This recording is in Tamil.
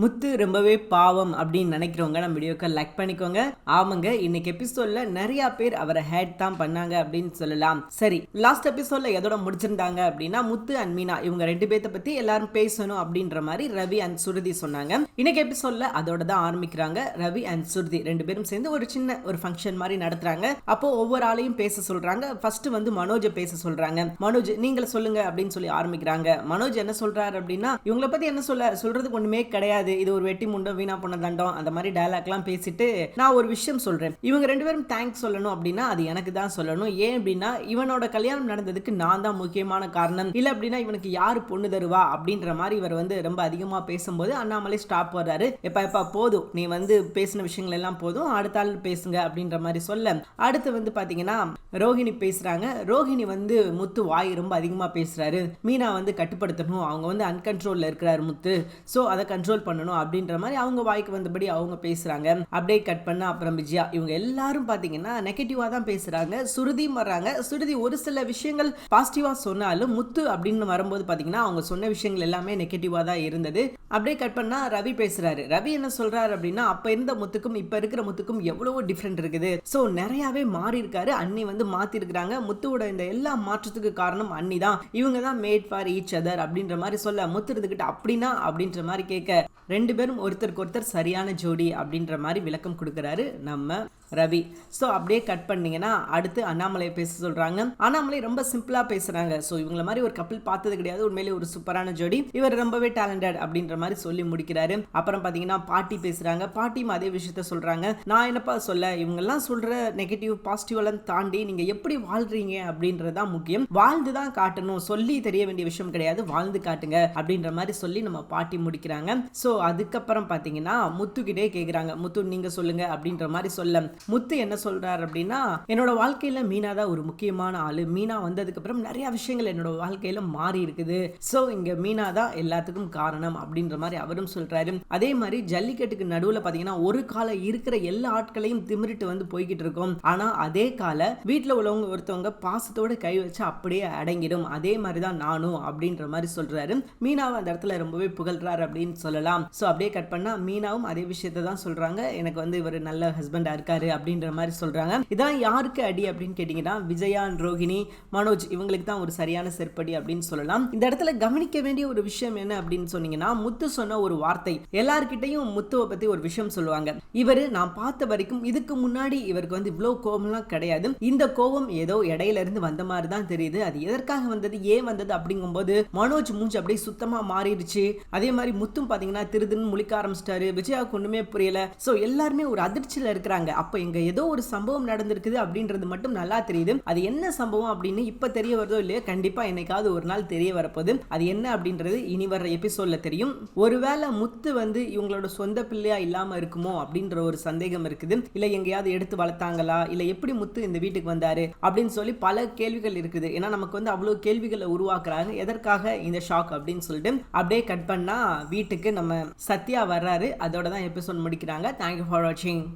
முத்து ரொம்பவே பாவம் அப்படின்னு நினைக்கிறவங்க நம்ம வீடியோக்கு லைக் பண்ணிக்கோங்க. ஆமாங்க இன்னைக்கு எபிசோட்ல நிறைய பேர் அவரை ஹேட் தான் பண்ணாங்க அப்படின்னு சொல்லலாம். சரி லாஸ்ட் எபிசோட்ல எதோட முடிச்சிருந்தாங்க அப்படின்னா முத்து அண்ட் மீனா இவங்க ரெண்டு பேர்த்த பத்தி எல்லாரும் பேசணும் அப்படின்ற மாதிரி ரவி அண்ட் சுருதி சொன்னாங்க. இன்னைக்கு எபிசோட்ல அதோட தான் ஆரம்பிக்கிறாங்க. ரவி அண்ட் சுருதி ரெண்டு பேரும் சேர்ந்து ஒரு சின்ன ஒரு ஃபங்க்ஷன் மாதிரி நடத்துறாங்க. அப்போ ஒவ்வொரு ஆளையும் பேச சொல்றாங்க. ஃபர்ஸ்ட் வந்து மனோஜை பேச சொல்றாங்க. மனோஜ் நீங்களை சொல்லுங்க அப்படின்னு சொல்லி ஆரம்பிக்கிறாங்க. மனோஜ் என்ன சொல்றாரு அப்படின்னா இவங்கள பத்தி என்ன சொல்ல சொல்றதுக்கு ஒண்ணுமே கிடையாது. இது ஒரு வெட்டி முண்டம் வீணா பண்ண தண்டம் அந்த மாதிரி டைலாக்லாம் பேசிட்டு நான் ஒரு விஷயம் சொல்றேன். இவங்க ரெண்டு பேரும் தேங்க்ஸ் சொல்லணும் அப்படின்னா அது எனக்கு தான் சொல்லணும். ஏன் அப்படின்னா இவனோட கல்யாணம் நடந்ததுக்கு நான் தான் முக்கியமான காரணம். இல்ல அப்படின்னா இவனுக்கு யாரு பொண்ணு தருவா அப்படின்ற மாதிரி இவர் வந்து ரொம்ப அதிகமாக பேசும்போது அண்ணாமலை ஸ்டாப் வர்றாரு எப்ப எப்ப போதும். நீ வந்து பேசின விஷயங்கள் எல்லாம் போதும். அடுத்த ஆள் பேசுங்க அப்படின்ற மாதிரி சொல்ல. அடுத்து வந்து பாத்தீங்கன்னா ரோஹிணி பேசுறாங்க. ரோஹிணி வந்து முத்து வாய் ரொம்ப அதிகமா பேசுறாரு. மீனா வந்து கட்டுப்படுத்தணும். அவங்க வந்து அன்கன்ட்ரோலில் இருக்கிறாரு முத்து. ஸோ அதை கண்ட்ரோல் பண்ணணும் அப்படின்ற மாதிரி அவங்க வாய்க்கு வந்தபடி அவங்க பேசுறாங்க. அப்படியே கட் பண்ண அப்புறம் விஜயா இவங்க எல்லாரும் பாத்தீங்கன்னா நெகட்டிவா தான் பேசுறாங்க சுருதியும் வர்றாங்க. சுருதி ஒரு சில விஷயங்கள் பாசிட்டிவா சொன்னாலும் முத்து அப்படின்னு வரும்போது பாத்தீங்கன்னா அவங்க சொன்ன விஷயங்கள் எல்லாமே நெகட்டிவா தான் இருந்தது. அப்படியே கட் பண்ணா ரவி பேசுறாரு. ரவி என்ன சொல்றாரு அப்படின்னா அப்ப இருந்த முத்துக்கும் இப்ப இருக்கிற முத்துக்கும் எவ்வளவோ டிஃப்ரெண்ட் இருக்குது. ஸோ நிறையவே மாறி இருக்காரு அன்னி வந்து மாத்தி இருக்கிறாங்க முத்துவோட இந்த எல்லா மாற்றத்துக்கு காரணம் அன்னி தான். இவங்க தான் மேட் ஃபார் ஈச் அதர் அப்படின்ற மாதிரி சொல்ல முத்து இருந்துகிட்டு அப்படின்னா? அப்படின்ற மாதிரி கேட்க ரெண்டு பேரும் ஒருத்தருக்கு ஒருத்தர் சரியான ஜோடி அப்படின்ற மாதிரி விளக்கம் கொடுக்குறாரு நம்ம ரவி. ஸோ அப்படியே கட் பண்ணீங்கன்னா அடுத்து அண்ணாமலை பேச சொல்றாங்க. அண்ணாமலை ரொம்ப சிம்பிளாக பேசுறாங்க. ஸோ இவங்கள மாதிரி ஒரு கப்பல் பார்த்தது கிடையாது. உண்மையிலே ஒரு சூப்பரான ஜோடி. இவர் ரொம்பவே டேலண்டட் அப்படின்ற மாதிரி சொல்லி முடிக்கிறாரு. அப்புறம் பார்த்தீங்கன்னா பாட்டி பேசுறாங்க. பாட்டியும் அதே விஷயத்த சொல்றாங்க. நான் என்னப்பா சொல்ல? இவங்கெல்லாம் சொல்ற நெகட்டிவ் பாசிட்டிவ் எல்லாம் தாண்டி நீங்க எப்படி வாழ்றீங்க அப்படின்றது தான் முக்கியம். வாழ்ந்து தான் காட்டணும். சொல்லி தெரிய வேண்டிய விஷயம் கிடையாது. வாழ்ந்து காட்டுங்க அப்படின்ற மாதிரி சொல்லி நம்ம பாட்டி முடிக்கிறாங்க. ஸோ அதுக்கப்புறம் பார்த்தீங்கன்னா முத்துக்கிட்டே கேட்குறாங்க முத்து நீங்க சொல்லுங்க அப்படின்ற மாதிரி சொல்ல. முத்து என்ன சொல்றாரு அப்படின்னா என்னோட வாழ்க்கையில மீனா தான் ஒரு முக்கியமான ஆளு. மீனா வந்ததுக்கு அப்புறம் நிறைய விஷயங்கள் என்னோட வாழ்க்கையில மாறி இருக்குது. ஸோ இங்க மீனா தான் எல்லாத்துக்கும் காரணம் அப்படின்ற மாதிரி அவரும் சொல்றாரு. அதே மாதிரி ஜல்லிக்கட்டுக்கு நடுவுல பாத்தீங்கன்னா ஒரு கால இருக்கிற எல்லா ஆட்களையும் திமிரிட்டு வந்து போய்கிட்டு இருக்கோம். ஆனா அதே கால வீட்டில் உள்ளவங்க ஒருத்தவங்க பாசத்தோட கை வச்சு அப்படியே அடங்கிடும். அதே மாதிரி தான் நானும் அப்படின்ற மாதிரி சொல்றாரு. மீனாவை அந்த இடத்துல ரொம்பவே புகழ்றாரு அப்படின்னு சொல்லலாம். ஸோ அப்படியே கட் பண்ணா மீனாவும் அதே விஷயத்தை தான் சொல்றாங்க. எனக்கு வந்து இவர் நல்ல ஹஸ்பண்டா இருக்காரு. அப்படின்ற மாதிரி சொல்றாங்க. இதான் யாருக்கு அடி அப்படின்னு கேட்டீங்கன்னா விஜயா ரோஹிணி மனோஜ் இவங்களுக்கு தான் ஒரு சரியான செருப்படி அப்படின்னு சொல்லலாம். இந்த இடத்துல கவனிக்க வேண்டிய ஒரு விஷயம் என்ன அப்படின்னு சொன்னீங்கன்னா முத்து சொன்ன ஒரு வார்த்தை. எல்லார்கிட்டையும் முத்துவை பத்தி ஒரு விஷயம் சொல்லுவாங்க. இவர் நான் பார்த்த வரைக்கும் இதுக்கு முன்னாடி இவருக்கு வந்து இவ்வளவு கோபம்லாம் கிடையாது. இந்த கோபம் ஏதோ இடையில இருந்து வந்த மாதிரி தான் தெரியுது. அது எதற்காக வந்தது ஏன் வந்தது அப்படிங்கும்போது மனோஜ் மூஞ்சி அப்படியே சுத்தமா மாறிடுச்சு. அதே மாதிரி முத்தும் பாத்தீங்கன்னா திருதுன்னு முழிக்க ஆரம்பிச்சிட்டாரு. விஜயாவுக்கு ஒண்ணுமே புரியல. சோ எல்லாருமே ஒரு அதிர்ச்சியில இருக்கிறாங்க. அப்ப இங்க ஏதோ ஒரு சம்பவம் நடந்திருக்குது அப்படின்றது மட்டும் நல்லா தெரியுது. அது என்ன சம்பவம் அப்படின்னு இப்போ தெரிய வருதோ இல்லையோ கண்டிப்பாக என்னைக்காவது ஒரு நாள் தெரிய வரப்போகுது. அது என்ன அப்படின்றது இனி வர்ற எபிசோட்ல தெரியும். ஒருவேளை முத்து வந்து இவங்களோட சொந்த பிள்ளையா இல்லாமல் இருக்குமோ அப்படின்ற ஒரு சந்தேகம் இருக்குது. இல்லை எங்கேயாவது எடுத்து வளர்த்தாங்களா? இல்லை எப்படி முத்து இந்த வீட்டுக்கு வந்தாரு? அப்படின்னு சொல்லி பல கேள்விகள் இருக்குது. ஏன்னா நமக்கு வந்து அவ்வளோ கேள்விகளை உருவாக்குறாங்க. எதற்காக இந்த ஷாக் அப்படின்னு சொல்லிட்டு அப்படியே கட் பண்ணால் வீட்டுக்கு நம்ம சத்யா வர்றாரு. அதோட தான் எபிசோட் முடிக்கிறாங்க தேங்க்யூ ஃபார் வாட்சிங்